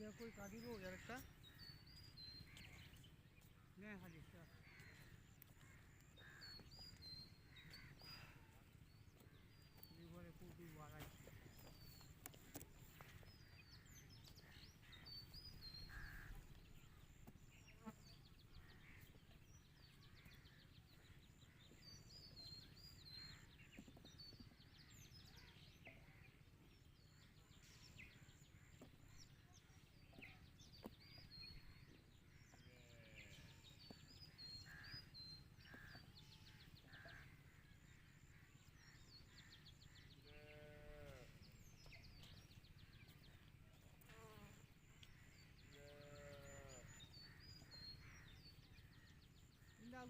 দিয়া কই কাটিব আর একটা নে হাজি চল এবারে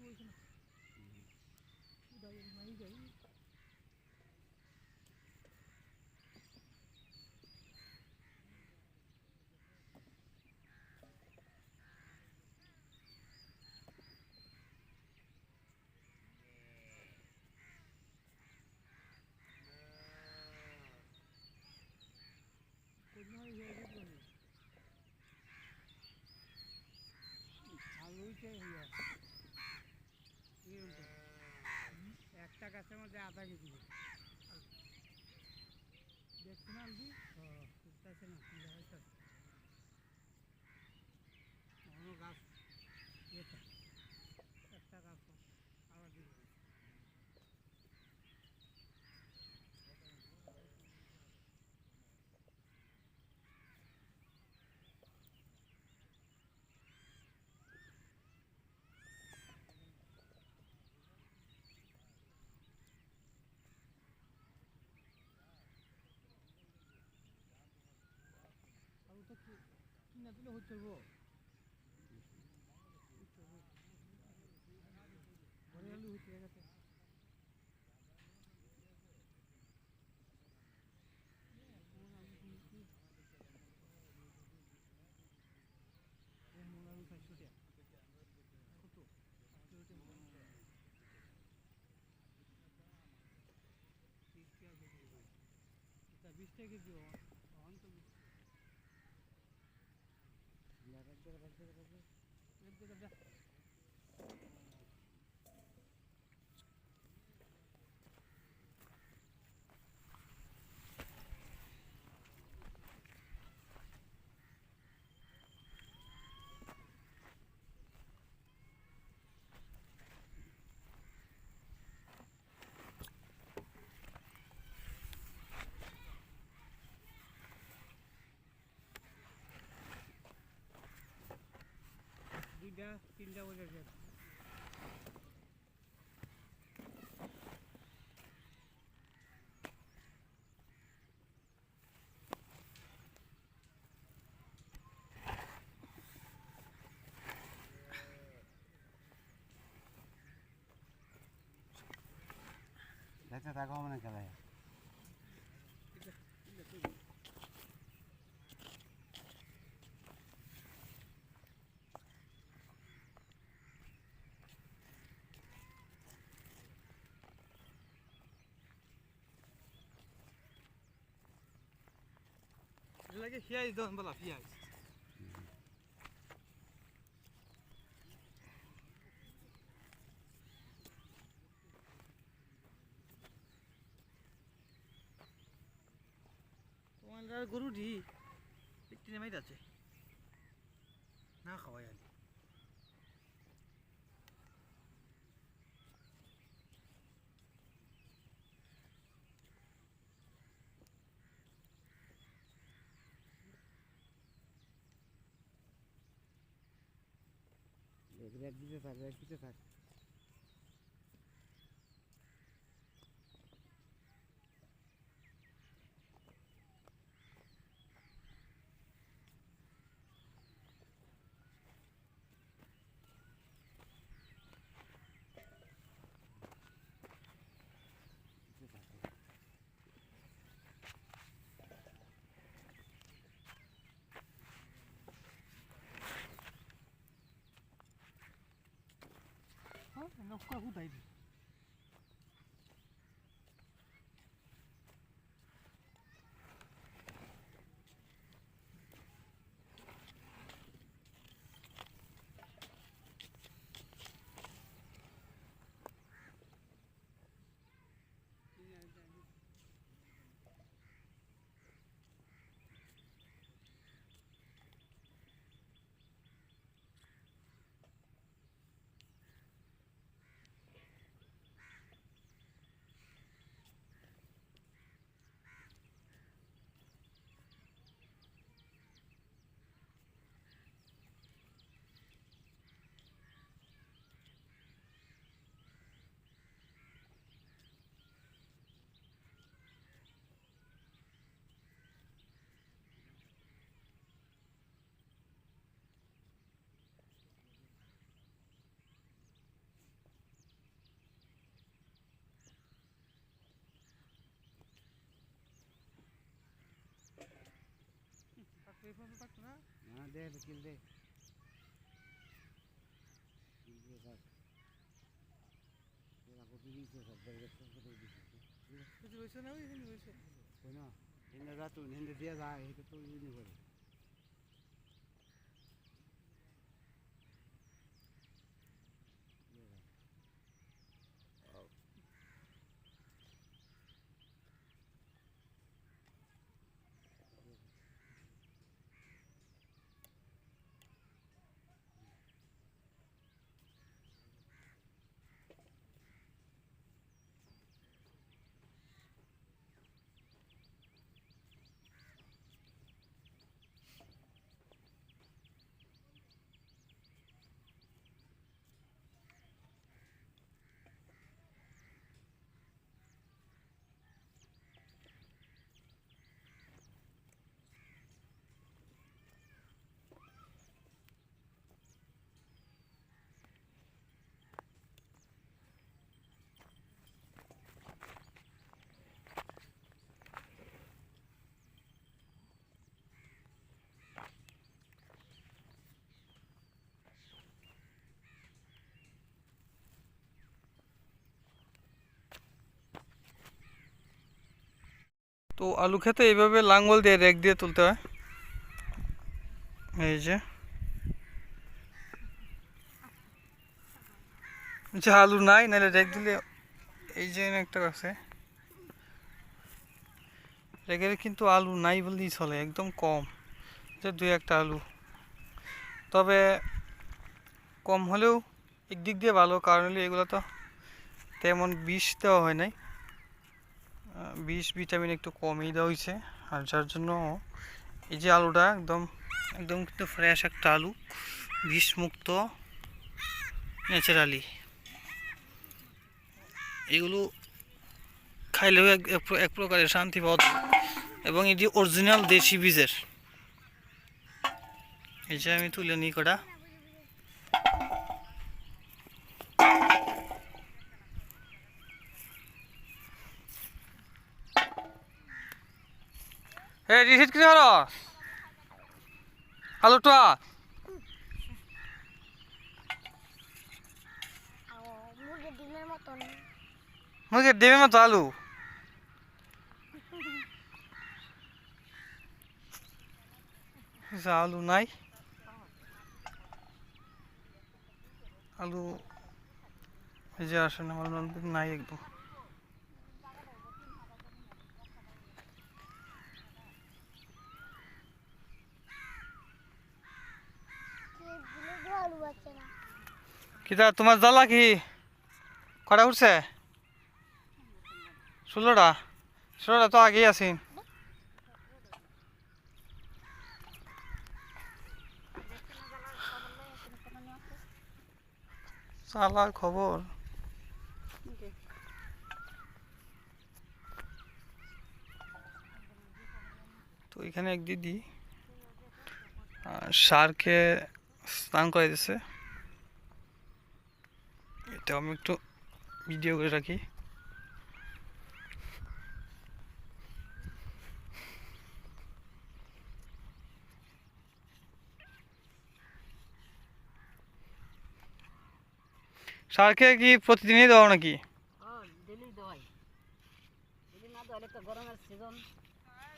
ইন্দা বলছ না উদাই মাই যাই কোথায় হয়ে গেল ভালোই চাই হইয়া এরকম একটা গাছের মধ্যে আধা কেজি। দেখছি না আলবি উঠতেছে না দেখাইতে গাছ এটা একটা গাছ আবার দিকে আলু তো কিনা দিলে হচ্ছে আলু হচ্ছে চারশো টাকা কেজি বিশ Thank you. এর দিকে দেখ দুইটা তিনটা বলে গেছে দেখতে থাকো মানে খেলায় লাগে পিঁয়াজ দেন বলা পিঁয়াজ তোমার গরু ডি একটি নেমাই আছে। না খাওয়াই আনি। এক দিতে থাক এক দিতে থাক। হ্যাঁ নৌকা কোথায় দি এই ফসল থাকতো না না দে কিল দে কিছু হয়েছে না ওই কই না হিন্দে তুই হিন্দে দিয়ে যা এটা তো ইউনি করে তো আলু খেতে এইভাবে লাঙ্গল দিয়ে, রেক দিয়ে তুলতে হয়। এই যে। আলু নাই, নাহলে রেক দিলে এই যে একটা আছে। রেকের কিন্তু আলু নাই বললেই চলে, একদম কম, যে দুই একটা আলু। তবে কম হলেও একদিক দিয়ে ভালো, কারণ হলে এগুলো তো তেমন বিষ দেওয়া হয় নাই। বিষ ভিটামিন একটু কমই দেওয়া হয়েছে। আর যার জন্য এই যে আলুটা একদম একদম কিন্তু ফ্রেশ একটা আলু, বিষমুক্ত ন্যাচারালি এগুলো খাইলেও এক এক প্র- এক প্রকারের শান্তি পাওয়া এবং এটি অরিজিনাল দেশি বীজের, এই যে আমি তুলে নিই কটা। এ রিসিট কি হলো? আলুটা মুরগির ডিমের মতো আলু। আলু নাই? আলু যে নাই একদম দিলে আলু আছে না কিতা, তোমার জ্বালা কি? কটা উঠছে? ষোলোটা? ষোলোটা তো আগেই আছেন চালার খবর। তো এখানে এক দিদি সারকে স্নান করে দিচ্ছে এটা আমি একটু ভিডিও করে রাখি। সারকে কি প্রতিদিনই দাও নাকি?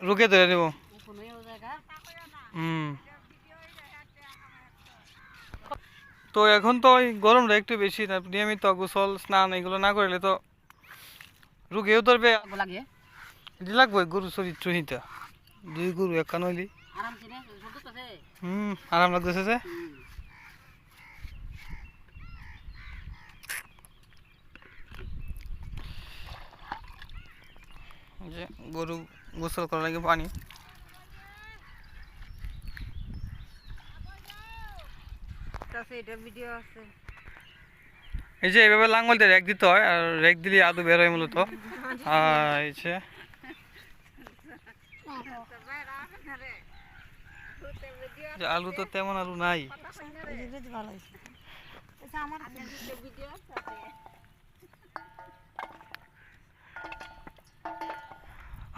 রুকে ধরে দেবো উকুন হুম। তো এখন তো ওই গরমটা একটু বেশি নিয়মিত গোসল স্নান এগুলো না করলে তো রুগেও ধরবে। লাগবে গরু চরিত্র নিতে। দুই গরু এক কান হইলি হুম আরাম লাগতেছে যে। যে গরু গোসল করার লাগে পানি। তাছে এটা ভিডিও আছে। এই যে এইভাবে লাঙ্গল দিয়ে রেক দিতে হয়, আর রেক দিলে আদু বের হয় মূলত। এই যে আলু তো তেমন আলু নাই। আছে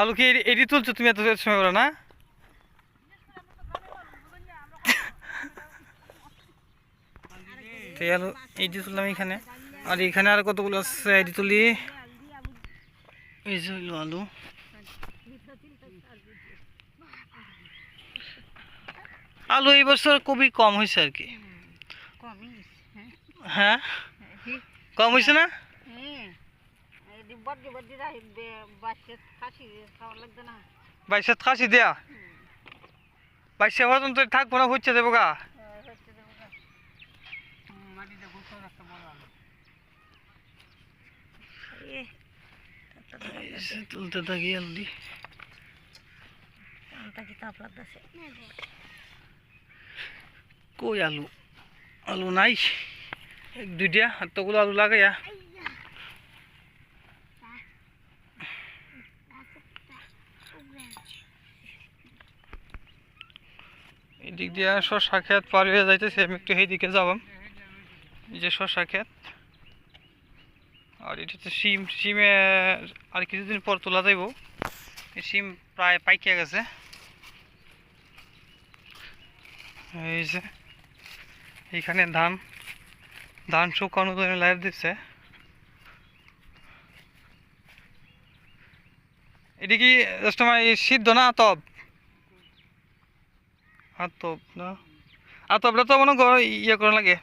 আলু কি এডি তুলছো তুমি এত সময় না? তো এই আলু এই যে তুললাম এখানে। আর এখানে আর কতগুলো আছে? যে তুলি। এই যে আলু। আলু এই বছর খুবই কম হয়েছে আর কি। হ্যাঁ? কম হয়েছে না? বাইশে খাসি দেয়া। বাইশে মতন তো থাকব না, হচ্ছে দেবো গা মাটিতে গোসল একটা বড় আলু এই যে তুলতে থাকি আলু দি তাকে তাপ লাগতেছে কই আলু? আলু নাই। এক দুইটা। আর তোগুলো আলু লাগাইয়া এদিক দিয়া শশা ক্ষেত পার হয়ে যাইতেছে। আমি একটু সেই দিকে যাবাম। এই যে শশা ক্ষেত। আর এটা তো সিম সিমে আর কিছুদিন পর তোলা যাইব। সিম প্রায় পাইকিয়া গেছে। এই যে, এইখানে ধান ধান শুকানো তো লাইট দিচ্ছে। এটা কি সিদ্ধ না আতব আতব না? আতবটা তো মনে ইয়ে করা লাগে।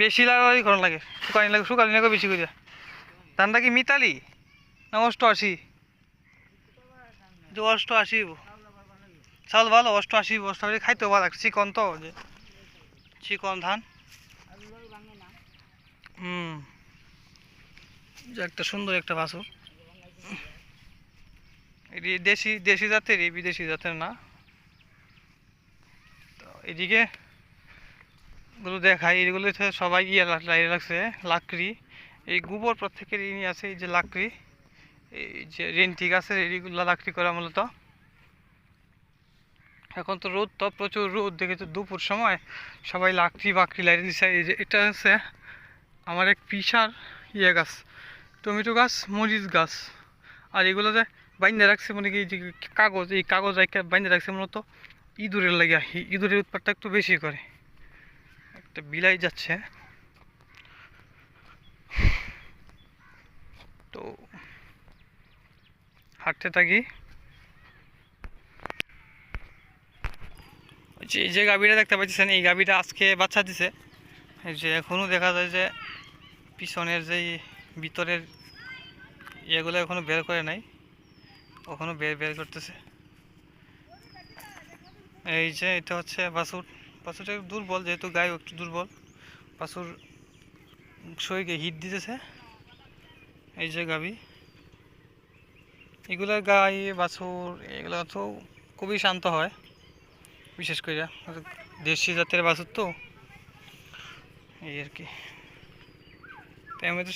বেশি লাগাই করা লাগে, শুকানি লাগে শুকানি লাগে বেশি করে ধানটা কি মিতালি? না অষ্ট আশি যে অষ্ট আশি চাউল ভালো অষ্ট আশি বস্তা করে খাইতেও ভালো চিকন তো, যে চিকন ধান। হুম। একটা সুন্দর একটা বাছুর। এটি দেশি দেশি জাতের এই বিদেশি জাতের না। তো এদিকে গুলো দেখাই। এগুলো সবাই ইয়ে লাগছে লাকড়ি। এই গোবর প্রত্যেকের ইনি আছে এই যে লাকড়ি, এই যে রেন্টি গাছের এইগুলো লাকড়ি করা মূলত। এখন তো রোদ তো, প্রচুর রোদ দেখে তো দুপুর সময় সবাই লাকড়ি বাকড়ি লাগিয়ে দিচ্ছে এই যে এটা হচ্ছে আমার এক পিসার ইয়ে গাছ, টমেটো গাছ, মরিচ গাছ। আর এগুলোতে বাইন্দে রাখছে মানে কি যে কাগজ, এই কাগজ বাইন্দে রাখছে মূলত ইঁদুরের লাগে ইঁদুরের উৎপাতটা একটু বেশি করে। একটা বিলাই যাচ্ছে। তো হাঁটতে থাকি। যে- যে গাভীটা দেখতে পাচ্ছেন এই গাভীটা আজকে বাচ্চা দিছে। যে এখনও দেখা যায় যে পিছনের যেই ভিতরের ইয়েগুলো এখনও বের করে নাই ওখানে বের বের করতেছে। এই যে, এটা হচ্ছে বাসুর একটু দুর্বল, যেহেতু গায়ে একটু দুর্বল। বাছুর শরীরকে হিট দিতেছে। এই যে গাবি। এগুলোর গাই, বাছুর, এগুলো তো খুবই শান্ত হয়, বিশেষ করে দেশি জাতের বাছুর তো। এই আর কি। তাই আমাদের